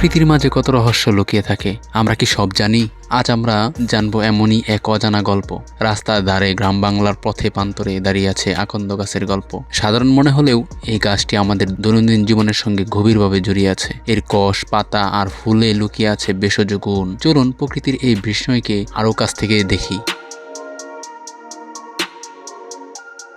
প্রকৃতির মাঝে কত রহস্য লুকিয়ে থাকে, আমরা কি সব জানি? আজ আমরা জানব এমনই এক অজানা গল্প। রাস্তার ধারে গ্রাম বাংলার পথে প্রান্তরে দাঁড়িয়ে আছে আকন্দ গাছের গল্প। সাধারণ মনে হলেও এই গাছটি আমাদের দৈনন্দিন জীবনের সঙ্গে গভীরভাবে জড়িয়ে আছে। এর কষ, পাতা আর ফুলে লুকিয়ে আছে ভেষজ গুণ চলুন প্রকৃতির এই বিস্ময়কে আরও কাছ থেকে দেখি।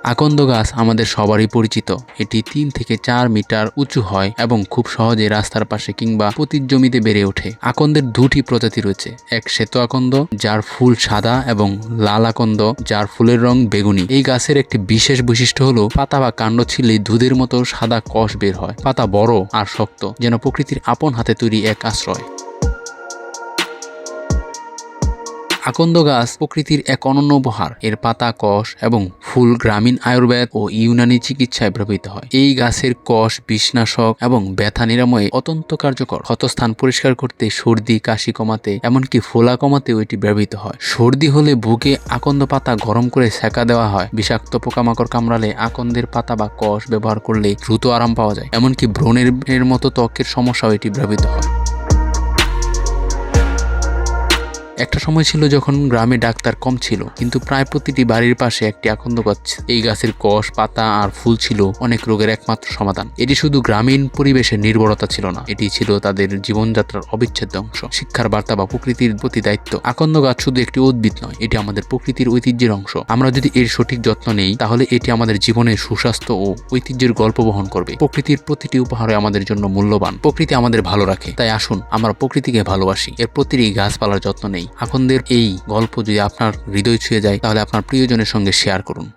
আকন্দ গাছ আমাদের সবারই পরিচিত। এটি তিন থেকে চার মিটার উঁচু হয় এবং খুব সহজে রাস্তার পাশে কিংবা পতির জমিতে বেড়ে ওঠে। আকন্দের দুটি প্রজাতি রয়েছে। এক শ্বেত আকন্দ, যার ফুল সাদা এবং লাল আকন্দ, যার ফুলের রং বেগুনি। এই গাছের একটি বিশেষ বৈশিষ্ট্য হলো, পাতা বা কাণ্ড ছিলে দুধের মতো সাদা কষ বের হয়। পাতা বড় আর শক্ত, যেন প্রকৃতির আপন হাতে তৈরি এক আশ্রয়। আকন্দ গাছ প্রকৃতির এক অনন্য উপহার। এর পাতা, কষ এবং ফুল গ্রামীণ আয়ুর্বেদ ও ইউনানি চিকিৎসায় ব্যবহৃত হয়। এই গাছের কষ বিষনাশক এবং ব্যথা নিরাময়ে অত্যন্ত কার্যকর। ক্ষতস্থান পরিষ্কার করতে সর্দি, কাশি কমাতে, এমনকি ফোলা কমাতেও এটি ব্যবহৃত হয়। সর্দি হলে বুকে আকন্দ পাতা গরম করে সেকা দেওয়া হয়। বিষাক্ত পোকামাকড় কামড়ালে আকন্দের পাতা বা কষ ব্যবহার করলে দ্রুত আরাম পাওয়া যায়। এমনকি ব্রণের মতো ত্বকের সমস্যাও এটি ব্যবহৃত হয়। একটা সময় ছিল যখন গ্রামে ডাক্তার কম ছিল, কিন্তু প্রায় প্রতিটি বাড়ির পাশে একটি আকন্দ গাছ। এই গাছের কষ পাতা আর ফুল ছিল অনেক রোগের একমাত্র সমাধান। এটি শুধু গ্রামীণ পরিবেশের নির্ভরতা ছিল না, এটি ছিল তাদের জীবনযাত্রার অবিচ্ছেদ্য অংশ। শিক্ষার বার্তা বা প্রকৃতির প্রতি দায়িত্ব। আকন্দ গাছ শুধু একটি উদ্ভিদ নয়, এটি আমাদের প্রকৃতির ঐতিহ্যের অংশ। আমরা যদি এর সঠিক যত্ন নেই, তাহলে এটি আমাদের জীবনের সুস্বাস্থ্য ও ঐতিহ্যের গল্প বহন করবে। প্রকৃতির প্রতিটি উপহারে আমাদের জন্য মূল্যবান। প্রকৃতি আমাদের ভালো রাখে। তাই আসুন, আমরা প্রকৃতিকে ভালোবাসি। এর প্রতিটি গাছপালার যত্ন নেই। আকন্দের এই গল্প যদি আপনার হৃদয় ছুঁয়ে যায় তাহলে আপনার প্রিয়জনের সঙ্গে শেয়ার করুন।